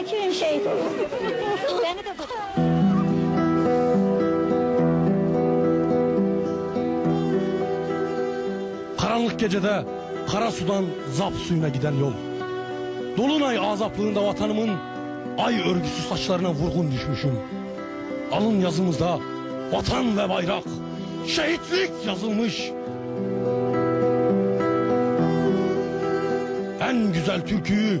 Akif'im şehit. Beni de. Karanlık gecede kara sudan zap suyuna giden yol. Dolunay azaplığında vatanımın ay örgüsü saçlarına vurgun düşmüşüm. Alın yazımızda vatan ve bayrak, şehitlik yazılmış. En güzel türküyü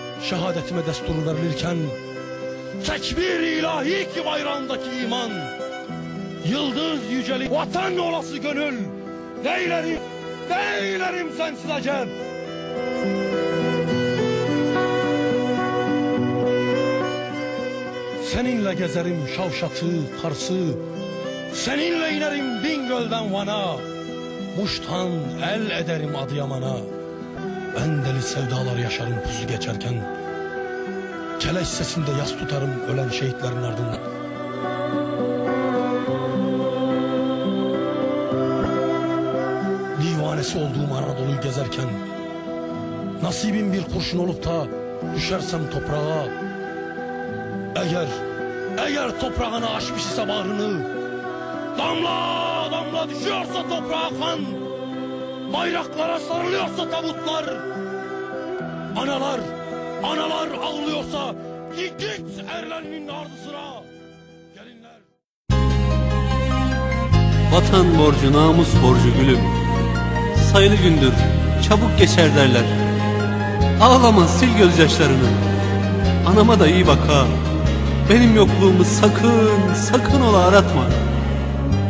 şehadetime destur verilirken Tekbir ilahi ki bayrağındaki iman Yıldız yüceli vatan olası gönül Neylerim, neylerim sensiz acem. Seninle gezerim Şavşat'ı, Kars'ı Seninle inerim Bingöl'den Van'a Muş'tan el ederim Adıyaman'a Ben deli sevdalar yaşarım pusu geçerken. Keleş sesinde yas tutarım ölen şehitlerin ardından. Divanesi olduğum Anadolu'yu gezerken Nasibim bir kurşun olup da düşersem toprağa Eğer, eğer toprağına açmış ise bağrını Damla damla düşüyorsa toprağa kan Bayraklara sarılıyorsa tabutlar Analar, analar ağlıyorsa Git erlerinin ardı sıra Gelinler. Vatan borcu namus borcu gülüm. Sayılı gündür çabuk geçer derler. Ağlama sil gözyaşlarını. Anama da iyi bak ha. Benim yokluğumu sakın sakın ola aratma.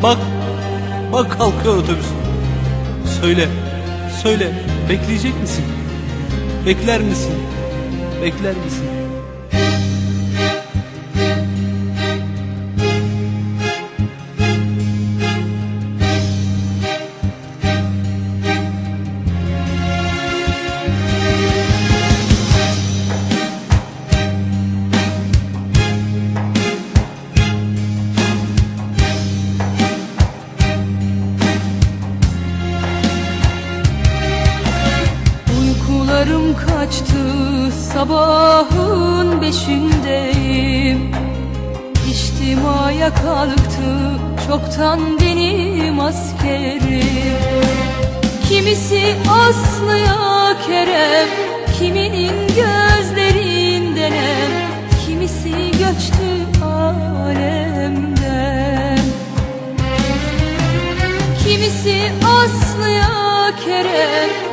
Bak bak kalkıyor otobüs. Söyle söyle bekleyecek misin? Bekler misin? Bekler misin? Kaçtı? Sabahın beşindeyim. İçtimaya kalktı. Çoktan benim askerim. Kimisi Aslı'ya Kerem Kiminin gözlerinden em. Kimisi göçtü alemden. Kimisi Aslı'ya Kerem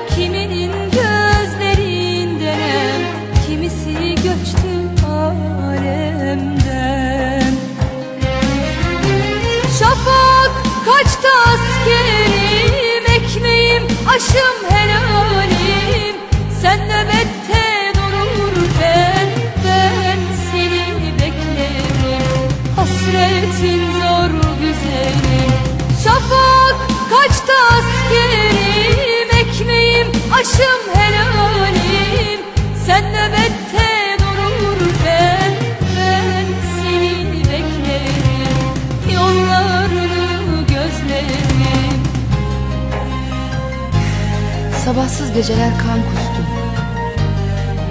askerim Ekmeğim aşım geceler kan kustum.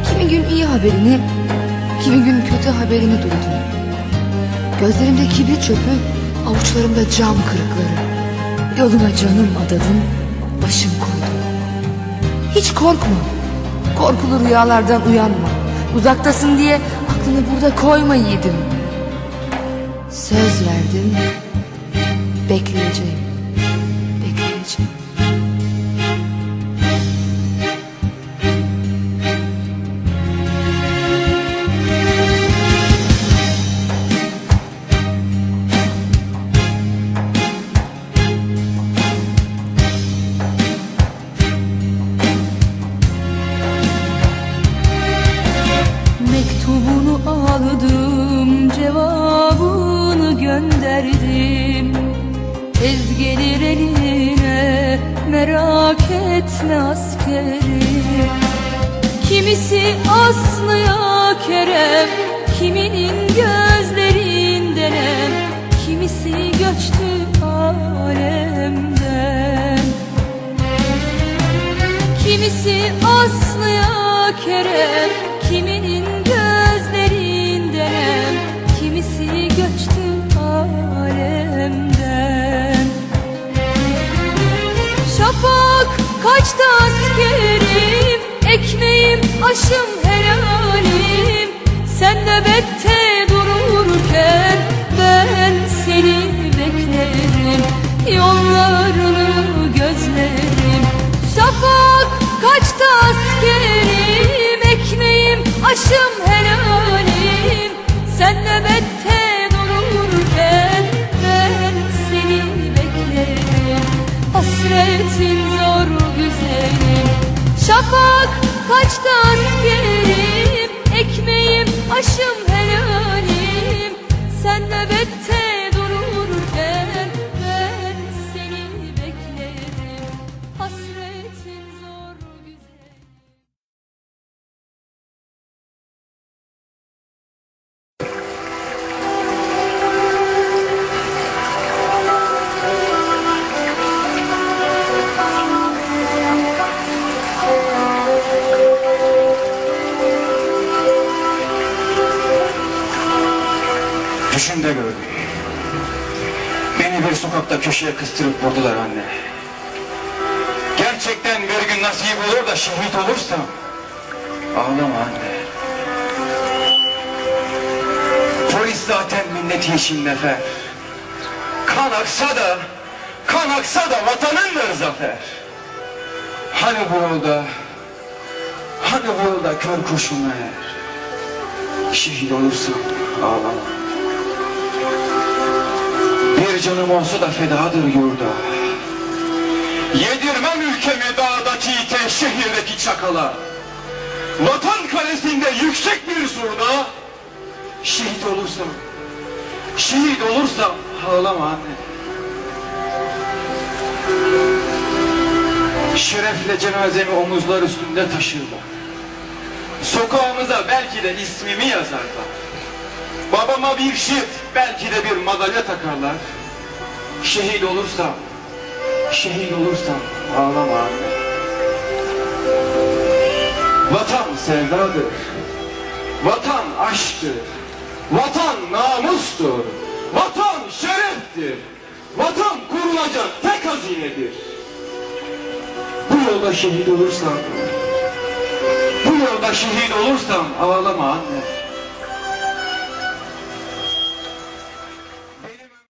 Kimi gün iyi haberini, kimi gün kötü haberini duydum. Gözlerimde kibrit çöpü, avuçlarımda cam kırıkları. Yoluna canım adadım, başım koydum. Hiç korkma, korkulu rüyalardan uyanma. Uzaktasın diye aklını burada koyma yiğidim. Söz verdim. Bekleyeceğim. Ez gelir eline, merak etme askeri. Kimisi Aslı'ya Kerem, kiminin gözlerinden Şafak kaçtı askerim Ekmeğim aşım helalim. Sen nöbette dururken Ben seni beklerim. Hasretin Düşümde gördüm. Beni bir sokakta köşeye kıstırıp vurdular anne. Gerçekten bir gün nasip olur da şehit olursam ağlama anne. Polis zaten milleti için nefer. Kan aksa da, kan aksa da vatanındır zafer. Hani bu yolda, hani bu yolda kör kurşunla er. Şehit olursam ağlama. Bir canım olsa da fedadır yurda. Yedirmem ülkemi dağdaki ite şehirdeki çakala. Vatan kalesinde yüksek bir surda. Şehit olursam, şehit olursam ağlama anne. Şerefle cenazemi omuzlar üstünde taşırlar. Sokağımıza belki de ismimi yazarlar. Babama bir şirt, belki de bir madalya takarlar. Şehit olursam, şehit olursam ağlama anne. Vatan sevdadır. Vatan aşktır. Vatan namustur. Vatan şereftir. Vatan kurulacak tek hazinedir. Bu yolda şehit olursam, bu yolda şehit olursam ağlama anne.